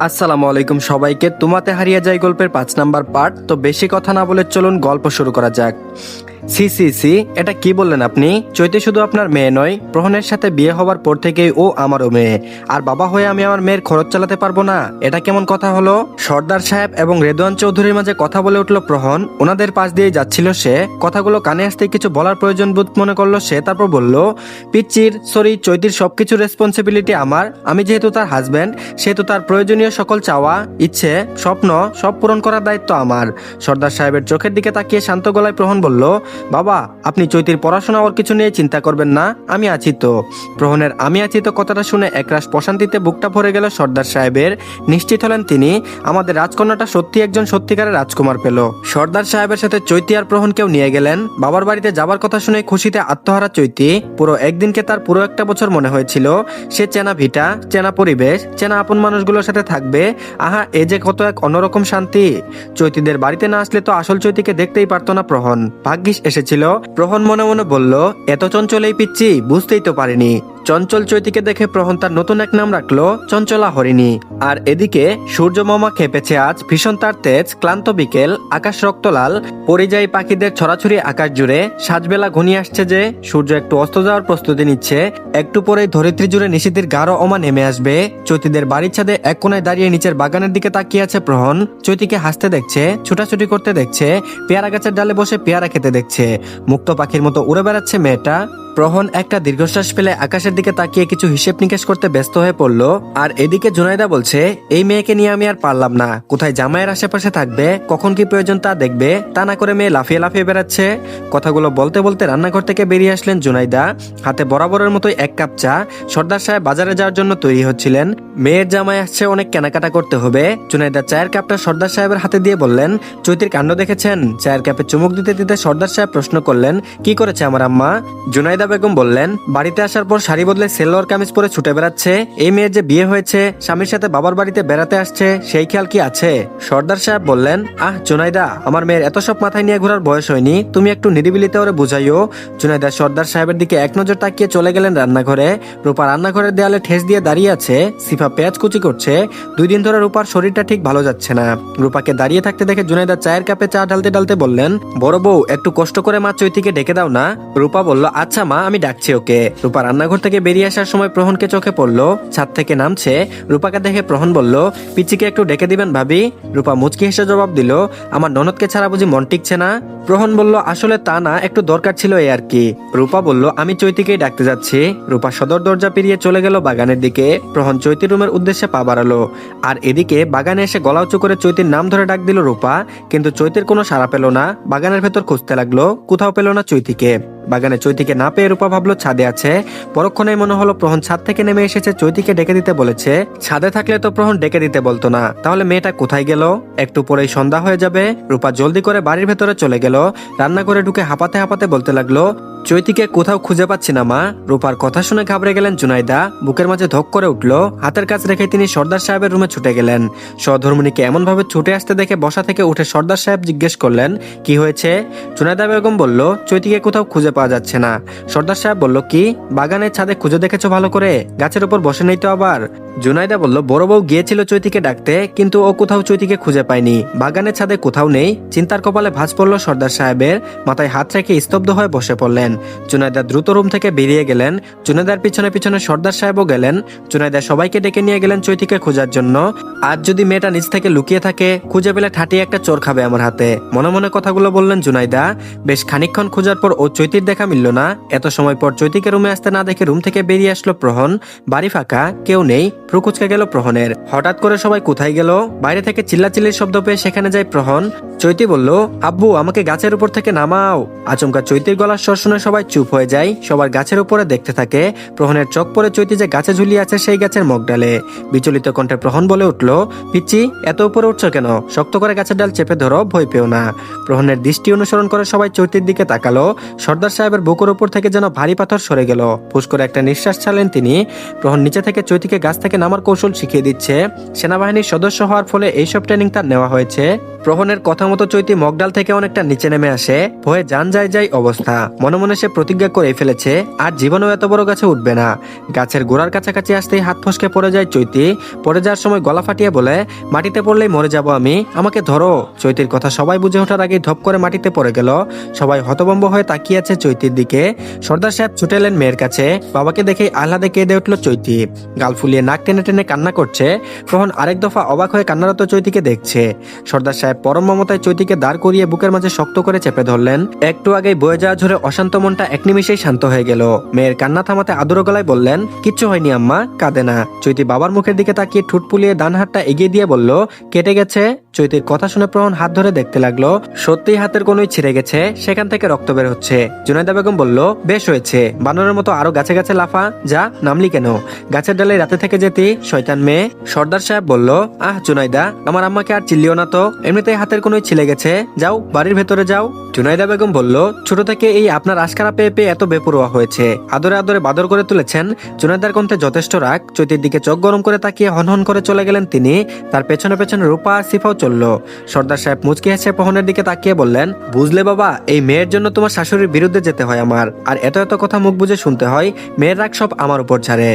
আসসালামু আলাইকুম সবাইকে। তোমাতে হারিয়ে যায় গল্পের পাঁচ নাম্বার পার্ট। তো বেশি কথা না বলে চলুন গল্প শুরু করা যাক। সি সি সি, এটা কি বললেন আপনি? চৈতে শুধু আপনার মেয়ে নয়, প্রহনের সাথে বিয়ে হওয়ার পর থেকেই ও আমারও মেয়ে। আর বাবা হয়ে আমি আমার মেয়ের খরচ চালাতে পারব না। এটা কেমন কথা হলো? সর্দার সাহেব এবং রেদওয়ান চৌধুরীর মাঝে কথা বলে উঠল প্রহন। ওনাদের পাশ দিয়ে যাচ্ছিল সে। কথাগুলো কানে আসতে কিছু বলার প্রয়োজন বোধ মনে করল সে। তারপর বলল, পিচ্চির, সরি, চৈতির সবকিছু রেসপন্সিবিলিটি আমার। আমি যেহেতু তার হাজব্যান্ড সেহেতু তার প্রয়োজনীয় সকল চাওয়া, ইচ্ছে, স্বপ্ন সব পূরণ করার দায়িত্ব আমার। সর্দার সাহেবের চোখের দিকে তাকিয়ে শান্ত গলায় প্রহন বলল বাবা, আপনি চৈতির পড়াশোনা ওর কিছু নিয়ে চিন্তা করবেন না, আমি আছি তো। প্রহনের আমি আছি তো কথাটা শুনে একরাশ প্রশান্তিতে বুকটা ভরে গেল সর্দার সাহেবের। নিশ্চিত হলেন তিনি, আমাদের রাজকন্যাটা সত্যি একজন সত্যিকারের রাজকুমার পেল। সর্দার সাহেবের সাথে চৈতি আর প্রহনকেও নিয়ে গেলেন। বাবার বাড়িতে যাবার কথা শুনে খুশিতে আত্মহারা চৈতি। পুরো একদিনকে তার পুরো একটা বছর মনে হয়েছিল। সে চেনা ভিটা, চেনা পরিবেশ, চেনা আপন মানুষগুলোর সাথে থাকবে। আহা, এ যে কত এক অন্যরকম শান্তি। চৈতিদের বাড়িতে না আসলে তো আসল চৈতিকে দেখতেই পারতো না প্রহন। ভাগ্যিস এসেছিল। প্রহন মনে মনে বলল এত চঞ্চল এই পিচ্ছি বুঝতেই তো পারিনি। চঞ্চল চৈতিকে দেখে প্রহন তার নতুন এক নাম রাখল চঞ্চলা হরিণী। আর এদিকে সূর্য মামা খেপেছে আজ ভীষণ তার তেজ, ক্লান্ত বিকেল, আকাশ রক্তলাল, পরিযায়ী পাখিদের ছড়াছড়ি আকাশ জুড়ে সাজবেলা ঘনিয়ে আসছে যে সূর্য একটু অস্ত যাওয়ার প্রস্তুতি নিচ্ছে, একটু পরেই ধরিত্রী জুড়ে নিশীতির গাঢ় অমা নেমে আসবে। চৈতিদের বাড়ির ছাদে এক কোনায় দাঁড়িয়ে নিচের বাগানের দিকে তাকিয়ে আছে প্রহন। চৈতিকে হাসতে দেখছে, ছুটাছুটি করতে দেখছে, পেয়ারা গাছের ডালে বসে পেয়ারা খেতে দেখছে। মুক্ত পাখির মতো উড়ে বেড়াচ্ছে মেয়েটা। প্রহন একটা দীর্ঘশ্বাস ফেলে আকাশের দিকে তাকিয়ে কিছু হিসেব নিকেশ করতে ব্যস্ত হয়ে পড়ল, আর এদিকে জুনাইদা বলছে, এই মেয়েকে নিয়ে আমি আর পারলাম না। কোথায় জামাইয়ের আশেপাশে থাকবে? কখন কি প্রয়োজন তা দেখবে? তা না করে মেয়ে লাফিয়ে লাফিয়ে বেড়াচ্ছে। কথাগুলো বলতে বলতে রান্নাঘর থেকে বেরিয়ে আসলেন জুনাইদা। হাতে বরাবরের মতোই এক কাপ চা। সর্দার সাহেব বাজারে যাওয়ার জন্য তৈরি হচ্ছিলেন। মেয়ের জামাই আসছে, অনেক কেনাকাটা করতে হবে। জুনাইদা চায়ের কাপটা সর্দার সাহেবের হাতে দিয়ে বললেন, চৈতির কাণ্ড দেখেছেন? চায়ের কাপে চুমুক দিতে দিতে সর্দার সাহেব প্রশ্ন করলেন, কি করেছে আমার আম্মা? জুনাইদা বেগম বললেন, বাড়িতে আসার পর শাড়ি বদলে সেলোয়ার কামিজ পরে ছুটে বেড়াচ্ছে। এই মেয়ের যে বিয়ে হয়েছে, স্বামীর সাথে বাবার বাড়িতে বেড়াতে আসছে, সেই খেয়াল কি আছে? সর্দার সাহেব বললেন, আহ, জুনাইদা, আমার মেয়ের এত সব মাথায় নিয়ে ঘোরার বয়স হয়নি। তুমি একটু নিরিবিলিতে ওরে বুঝাইও। জুনাইদা, সর্দার সাহেবের দিকে এক নজর তাকিয়ে চলে গেলেন রান্নাঘরে। রূপা রান্নাঘরের দেয়ালে ঠেস দিয়ে দাঁড়িয়ে আছে। সিফা পেঁয়াজ কুচি করছে। দুই দিন ধরে রূপার শরীরটা ঠিক ভালো যাচ্ছে না। রূপাকে দাঁড়িয়ে থাকতে দেখে জুনাইদা চায়ের কাপে চা ঢালতে ঢালতে বললেন, বড় বউ, একটু কষ্ট করে মা চৈতিকে ডেকে দাও না। রূপা বলল আচ্ছা মা আমি ডাকছি ওকে। রূপা রান্নাঘর থেকে বেরিয়ে আসার সময় প্রহনকে চোখে পড়ল। ছাদ থেকে নামছে। রূপাকে দেখে প্রহন বলল পিচিকে একটু ডেকে দিবেন ভাবি? রূপা মুচকি হেসে জবাব দিল, আমার ননদকে ছাড়া বুঝি মন টিকছে না? প্রহন বলল, আসলে তা না, একটু দরকার ছিল এই আর কি। রূপা বলল, আমি চৈতিকেই ডাকতে যাচ্ছি। রূপা সদর দরজা পেরিয়ে চলে গেল বাগানের দিকে। প্রহন চৈতি রুমের উদ্দেশ্যে পা বাড়ালো। আর এদিকে বাগানে এসে গলা উঁচু করে চৈতির নাম ধরে ডাক দিল রূপা। কিন্তু চৈতির কোনো সাড়া পেল না। বাগানের ভেতর খুঁজতে লাগল, কোথাও পেল না চৈতিকে। বাগানে চৈতিকে না পেয়ে রূপা ভাবলো ছাদে আছে। পরক্ষণে মনে হলো প্রহন ছাদ থেকে নেমে এসেছে, চৈতিকে ডেকে দিতে বলেছে। ছাদে থাকলে তো প্রহন ডেকে দিতে বলতো না। তাহলে মেয়েটা কোথায় গেল? একটু পরেই সন্ধ্যা হয়ে যাবে। রূপা জলদি করে বাড়ির ভেতরে চলে গেল। রান্না করে ঢুকে হাঁপাতে হাঁপাতে বলতে লাগল চৈতিকে কোথাও খুঁজে পাচ্ছি না, মা। রূপার কথা শুনে ঘাবড়ে গেলেন জুনাইদা। বুকের মাঝে ধক করে উঠল। হাতের কাজ রেখে তিনি সর্দার সাহেবের রুমে ছুটে গেলেন। সধর্মণীকে এমনভাবে ছুটে আসতে দেখে বসা থেকে উঠে সর্দার সাহেব জিজ্ঞেস করলেন, কি হয়েছে? জুনাইদা বেগম বলল, চৈতিকে কোথাও খুঁজে পাওয়া যাচ্ছে না। সর্দার সাহেব বলল, কি? বাগানের ছাদে খুঁজে দেখেছ ভালো করে? গাছের উপর বসে নেই তো আবার? জুনাইদা বলল, বড় বউ গিয়েছিল চৈতিকে ডাকতে, কিন্তু ও কোথাও চৈতিকে খুঁজে পায়নি। বাগানের ছাদে কোথাও নেই। চিন্তার কপালে ভাঁজ পড়ল সর্দার সাহেবের। মাথায় হাত রেখে স্তব্ধ হয়ে বসে পড়লেন। জুনাইদা দ্রুত রুম থেকে বেরিয়ে গেলেন। জুনাইদার পিছনে পিছনে সর্দার সাহেবও গেলেন। জুনাইদা সবাইকে ডেকে নিয়ে গেলেন চৈতিকে খোঁজার জন্য। আজ যদি মেয়েটা নিজ থেকে লুকিয়ে থাকে, খুঁজে পেলে ঠাটিয়ে একটা চোর খাবে আমার হাতে। মনে মনে কথাগুলো বললেন জুনাইদা বেশ খানিকক্ষণ খোঁজার পর ও চৈতির দেখা মিলল না। এত সময় পর চৈতিকে রুমে আসতে না দেখে রুম থেকে বেরিয়ে আসলো প্রহন। বাড়ি ফাঁকা, কেউ নেই, প্রকুচকে গেল প্রহনের। হঠাৎ করে সবাই কোথায় গেল? বাইরে থেকে চিল্লাচিল্লির শব্দ পেয়ে সেখানে যায় প্রহন। চৈতি বলল, আব্বু, আমাকে গাছের উপর থেকে নামাও। আচমকা চৈতির গলার স্বর শুনে সবাই চুপ হয়ে যায়। সবার গাছের উপরে দেখতে থাকে, প্রহনের চোখ পরে চৈতি যে গাছে ঝুলিয়ে আছে সেই গাছের মগ ডালে। বিচলিত কণ্ঠে প্রহন বলে উঠল পিচ্ছি এত উপরে উঠছো কেন? শক্ত করে গাছের ডাল চেপে ধরো, ভয় পেও না। প্রহনের দৃষ্টি অনুসরণ করে সবাই চৈতির দিকে তাকালো। সর্দার সাহেবের বুকুর উপর থেকে যেন ভারী পাথর সরে গেল। পুশ করে একটা নিঃশ্বাস ছাড়লেন তিনি। প্রহন নিচে থেকে চৈতিকে গাছ থেকে নামার কৌশল শিখিয়ে দিচ্ছে। সেনাবাহিনীর সদস্য হওয়ার ফলে এইসব ট্রেনিং তার নেওয়া হয়েছে। প্রহনের কথা মতো চৈতি মগডাল থেকে অনেকটা নিচে নেমে আসে। ভয়ে যান যায় যায় অবস্থা। মনে মনে সে প্রতিজ্ঞা করে ফেলেছে, আর জীবনেও এত বড় গাছে উঠবে না। গাছের গোড়ার কাছাকাছি আসতেই হাত ফসকে পড়ে যায় চৈতি। পড়ে যাওয়ার সময় গলা ফাটিয়ে বলে, মাটিতে পড়লেই মরে যাব আমি। আমাকে ধরো। চৈতির কথা সবাই বুঝে ওঠার আগেই ধপ করে মাটিতে পড়ে গেল। সবাই হতবম্ব হয়ে তাকিয়ে আছে চৈতির দিকে। সর্দার সাহেব ছুটে এলেন মেয়ের কাছে। বাবাকে দেখেই আহ্লাদে কেঁদে উঠল চৈতি। গাল ফুলিয়ে নাক টেনে টেনে কান্না করছে। প্রহন আরেক দফা অবাক হয়ে কান্নারত চৈতিকে দেখছে। সর্দার সাহেব পরম মমতায় চৈতিকে দাঁড় করিয়ে বুকের মাঝে শক্ত করে চেপে ধরলেন। একটু আগেই বয়ে যাওয়া ঝরে অশান্ত মনটা এক নিমিষেই শান্ত হয়ে গেল। মেয়ের কান্না থামাতে আদর গলায় বললেন, কিচ্ছু হয়নি আম্মা, কাঁদে না। চৈতি বাবার মুখের দিকে তাকিয়ে ঠুট পুলিয়ে ডান হাতটা এগিয়ে দিয়ে বলল, কেটে গেছে? চৈতির কথা শুনে প্রহন হাত ধরে দেখতে লাগল সত্যি হাতের কোনোই ছিঁড়ে গেছে, সেখান থেকে রক্ত বের হচ্ছে। জুনাইদা বেগম বলল, বেশ হয়েছে। বানরের মতো আরও গাছে গাছে লাফা। যা, নামলি কেন? গাছের ডালে রাতে থেকে যেতি, শয়তান মেয়ে? সর্দার সাহেব বলল, আহ, জুনাইদা, আমার আম্মাকে আর চিল্লিও না তো। এমনিতেই হাতের কোনোই ছিলে গেছে। যাও, বাড়ির ভেতরে যাও। জুনাইদা বেগম বলল, ছোট থেকে এই আপনার আশকারা পেয়ে পেয়ে এত বেপরোয়া হয়েছে। আদরে আদরে বাদর করে তুলেছেন। জুনাইদার কণ্ঠে যথেষ্ট রাগ। চৈতির দিকে চোখ গরম করে তাকিয়ে হনহন করে চলে গেলেন তিনি। তার পেছনে পেছনে রূপা সিফাও চলল। সর্দার সাহেব মুচকি হেসে পহনের দিকে তাকিয়ে বললেন, বুঝলে বাবা, এই মেয়ের জন্য তোমার শাশুড়ির বিরুদ্ধে যেতে হয় আমার। আর এত এত কথা মুখ বুঝে শুনতে হয়, মেয়ের রাগ সব আমার উপর ছাড়ে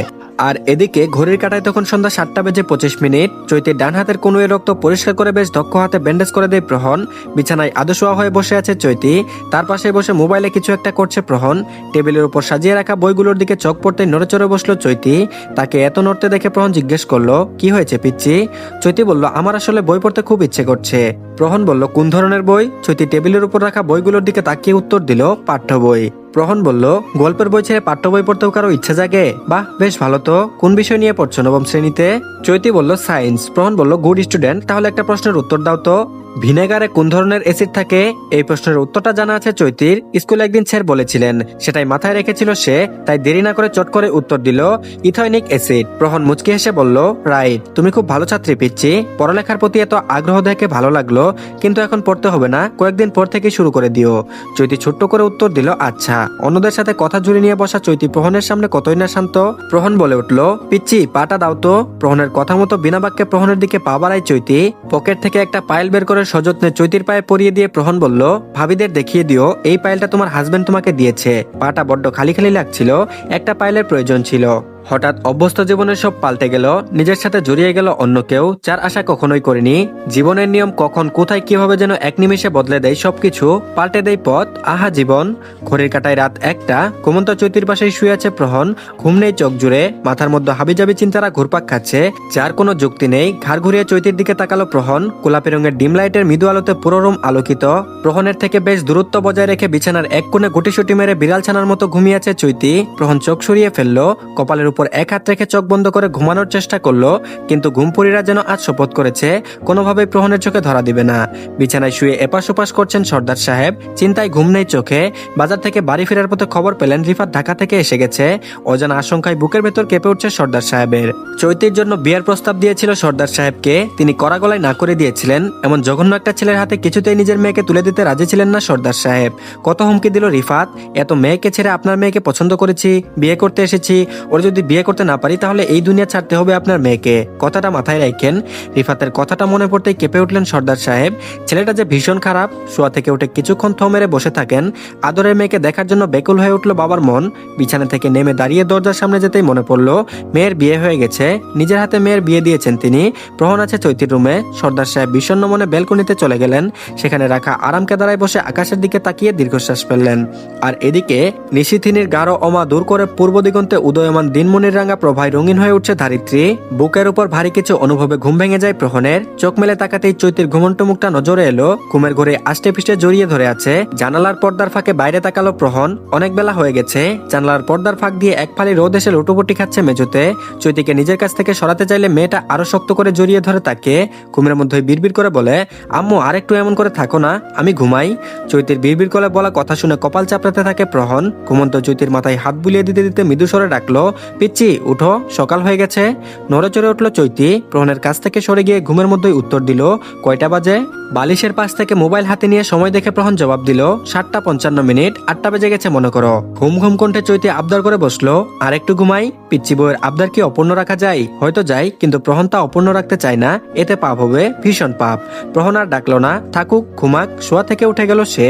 আর এদিকে ঘড়ির কাটায় তখন সন্ধ্যা সাতটা বেজে পঁচিশ মিনিট। চৈতির ডান হাতের কনুয়ে রক্ত পরিষ্কার করে বেশ দক্ষ হাতে ব্যান্ডেজ করে দেয় প্রহন। বিছানায় আদশোয়া হয়ে বসে আছে চৈতি। তার পাশে বসে মোবাইলে কিছু একটা করছে প্রহন। টেবিলের উপর সাজিয়ে রাখা বইগুলোর দিকে চোখ পড়তে নড়ে চড়ে বসল চৈতি। তাকে এত নড়তে দেখে প্রহন জিজ্ঞেস করল, কি হয়েছে পিচ্ছি চৈতি বলল, আমার আসলে বই পড়তে খুব ইচ্ছে করছে। প্রহন বলল, কোন ধরনের বই? চৈতি টেবিলের উপর রাখা বইগুলোর দিকে তাকিয়ে উত্তর দিল, পাঠ্য বই। প্রহন বলল, গল্পের বই ছেড়ে পাঠ্য বই পড়তেও কারও ইচ্ছা জাগে? বাহ, বেশ ভালো তো। কোন বিষয় নিয়ে পড়ছো নবম শ্রেণীতে? চৈতি বলল, সায়েন্স। প্রহন বলল, গুড স্টুডেন্ট, তাহলে একটা প্রশ্নের উত্তর দাও তো। ভিনেগারে কোন ধরনের অ্যাসিড থাকে? এই প্রশ্নের উত্তরটা জানা আছে চৈতির। স্কুলে একদিন স্যার বলেছিলেন, সেটাই মাথায় রেখেছিল সে, তাই দেরি না করে চট করে উত্তর দিল ইথয়নিক অ্যাসিড প্রহন মুচকি হেসে বলল, রাইট, তুমি খুব ভালো ছাত্রী পিচ্ছি পড়ালেখার প্রতি এত আগ্রহ দেখে ভালো লাগল, কিন্তু এখন পড়তে হবে না, কয়েকদিন পর থেকে শুরু করে দিও। চৈতি ছোট্ট করে উত্তর দিল আচ্ছা। অন্যদের সাথে কথা জুড়ে নিয়ে বসা চৈতি প্রহনের সামনে কতই না শান্ত। প্রহন বলে উঠল পিচ্ছি পাটা দাও তো। প্রহনের কথা মতো বিনা বাক্যে প্রহনের দিকে পা বাড়ায় চৈতি। পকেট থেকে একটা পাইল বের করে সযত্নে চৈতির পায়ে পরিয়ে দিয়ে প্রহন বলল, ভাবিদের দেখিয়ে দিও, এই পায়েলটা তোমার হাজবেন্ড তোমাকে দিয়েছে। পাটা বড্ড খালি খালি লাগছিল, একটা পায়েলের প্রয়োজন ছিল। হঠাৎ অভ্যস্ত জীবনের সব পাল্টে গেল, নিজের সাথে জড়িয়ে গেল অন্য কেউ, যার আশা কখনোই করিনি। জীবনের নিয়ম কখন, কোথায়, কীভাবে যেন এক নিমেষে বদলে দেয় সবকিছু, পাল্টে দেয় পথ। আহা জীবন, ঘড়ির কাটায় রাত একটা, ঘুমন্ত চৈতির পাশেই শুয়ে আছে প্রহন। ঘুম নেই চোখ জুড়ে, মাথার মধ্যে হাবিজাবি চিন্তারা ঘুরপাক খাচ্ছে। যার কোনো যুক্তি নেই, ঘাড় ঘুরিয়ে চৈতির দিকে তাকালো প্রহন। গোলাপি রঙের ডিম লাইটের মৃদু আলোতে পুরো রুম আলোকিত। প্রহনের থেকে বেশ দূরত্ব বজায় রেখে বিছানার এক কোণে গুটিসুটি মেরে বিড়াল ছানার মতো ঘুমিয়ে আছে চৈতি। প্রহন চোখ সরিয়ে ফেলল, কপালের উপর এক হাত রেখে চোখ বন্ধ করে ঘুমানোর চেষ্টা করল, কিন্তু ঘুমপুরীরা যেন আজ শপথ করেছে, কোনোভাবেই প্রহনের চোখে ধরা দিবে না। বিছানায় শুয়ে এপাশ ওপাশ করছেন সর্দার সাহেব, চিন্তায় ঘুম নেই চোখে, বাজার থেকে বাড়ি ফেরার পথে খবর পেলেন রিফাত ঢাকা থেকে এসে গেছে, অজানা আশঙ্কায় বুকের ভেতর কেঁপে উঠছে সর্দার সাহেবের। চৈতির জন্য বিয়ের প্রস্তাব দিয়েছিল সর্দার সাহেবকে। তিনি কড়া গলায় না করে দিয়েছিলেন। এমন জঘন্য একটা ছেলের হাতে কিছুতেই নিজের মেয়েকে তুলে দিতে রাজি ছিলেন না সর্দার সাহেব। কত হুমকি দিল রিফাত? এত মেয়েকে ছেড়ে আপনার মেয়েকে পছন্দ করেছি, বিয়ে করতে এসেছি। ওর যদি বিয়ে করতে না পারি, তাহলে এই দুনিয়া ছাড়তে হবে আপনার মেয়েকে। কথাটা মাথায় রাখেন। রিফাতের কথাটা মনে পড়তেই কেঁপে উঠলেন সর্দার সাহেব। ছেলেটা যে ভীষণ খারাপ, শোয়া থেকে উঠে কিছুক্ষণ থ মেরে বসে থাকেন। আদরের মেয়েকে দেখার জন্য বেকুল হয়ে উঠল বাবার মন। বিছানা থেকে নেমে দাঁড়িয়ে দরজার সামনে যেতেই মনে পড়ল, মেয়ের বিয়ে হয়ে গেছে। নিজের হাতে মেয়ের বিয়ে দিয়েছেন তিনি। প্রহণ আছে চৈতির রুমে। সর্দার সাহেব বিষণ্ণ মনে বেলকনিতে চলে গেলেন। সেখানে রাখা আরাম কেদারায় বসে আকাশের দিকে তাকিয়ে দীর্ঘশ্বাস ফেললেন। আর এদিকে নিশিথিনীর গাঢ় অমা দূর করে পূর্ব দিগন্তে উদয়মান দিনমণির রাঙা প্রভায় রঙিন হয়ে উঠছে ধারিত্রী। বুকের উপর ভারী কিছু অনুভবে ঘুম ভেঙে যায় প্রহনের চোখ মেলে তাকাতেই চৈতির ঘুমন্ত মুখটা নজরে এলো। ঘুমের ঘরে আষ্টে পিষ্টে জড়িয়ে ধরে আছে। জানালার পর্দার ফাঁকে বাইরে তাকালো প্রহন অনেক বেলা হয়ে গেছে। জানালার পর্দার ফাঁক দিয়ে এক ফালি রোদ এসে লুটোপুটি খাচ্ছে মেজুতে চৈতিকে নিজের কাছ থেকে সরাতে চাইলে মেয়েটা আরও শক্ত করে জড়িয়ে ধরে তাকে ঘুমের মধ্যে বিড়বিড় করে বলে, আম্মু আর একটু এমন করে থাকো না, আমি ঘুমাই। চৈতির বিড়বিড় করে বলা কথা শুনে কপাল চাপড়াতে থাকে প্রহন। ঘুমন্ত চৈতির মাথায় হাত বুলিয়ে দিতে দিতে মৃদু স্বরে ডাকলো, পিচ্ছি, উঠো, সকাল হয়ে গেছে। নড়ে চড়ে উঠল চৈতি। প্রহনের কাছ থেকে সরে গিয়ে ঘুমের মধ্যেই উত্তর দিল, কয়টা বাজে? বালিশের পাশ থেকে মোবাইল হাতে নিয়ে সময় দেখে প্রহন জবাব দিল, সাতটা পঞ্চান্ন মিনিট, আটটা বেজে গেছে, মনে করো। ঘুম ঘুম কণ্ঠে চৈতি আবদার করে বসল আর একটু ঘুমাই? পিচ্ছি বইয়ের আবদার কি অপূর্ণ রাখা যায়? হয়তো যাই, কিন্তু প্রহন তা অপূর্ণ রাখতে চায় না। এতে পাপ হবে, ভীষণ পাপ। প্রহন আর ডাকলো না। থাকুক, ঘুমাক। শোয়া থেকে উঠে গেল সে।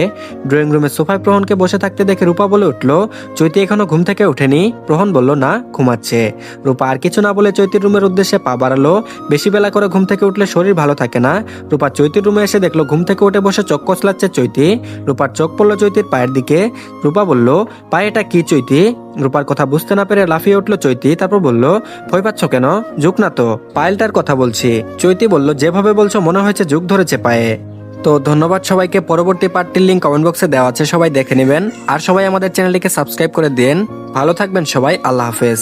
ড্রয়িং রুমের সোফায় প্রহনকে বসে থাকতে দেখে রূপা বলে উঠল, চৈতি এখনও ঘুম থেকে ওঠেনি? প্রহন বলল, না, ঘুমাচ্ছে। রূপা আর কিছু না বলে চৈতির রুমের উদ্দেশ্যে পা বাড়ালো। বেশি বেলা করে ঘুম থেকে উঠলে শরীর ভালো থাকে না। রূপা চৈতির রুমে এসে দেখল, ঘুম থেকে উঠে বসে চোখ কচলাচ্ছে চৈতি। রূপার চোখ পড়ল চৈতির পায়ের দিকে। রূপা বলল পায়ে এটা কি চৈতি? রূপার কথা বুঝতে না পেরে লাফিয়ে উঠল চৈতি, তারপর বলল, ভয় পাচ্ছ কেন? যুগ না তো। পায়েলটার কথা বলছি। চৈতি বলল, যেভাবে বলছো, মনে হয়েছে যুগ ধরেছে পায়ে। তো ধন্যবাদ সবাইকে। পরবর্তী পার্টির লিঙ্ক কমেন্ট বক্সে দেওয়া আছে, সবাই দেখে নেবেন। আর সবাই আমাদের চ্যানেলটিকে সাবস্ক্রাইব করে দিন। ভালো থাকবেন সবাই, আল্লাহ হাফেজ।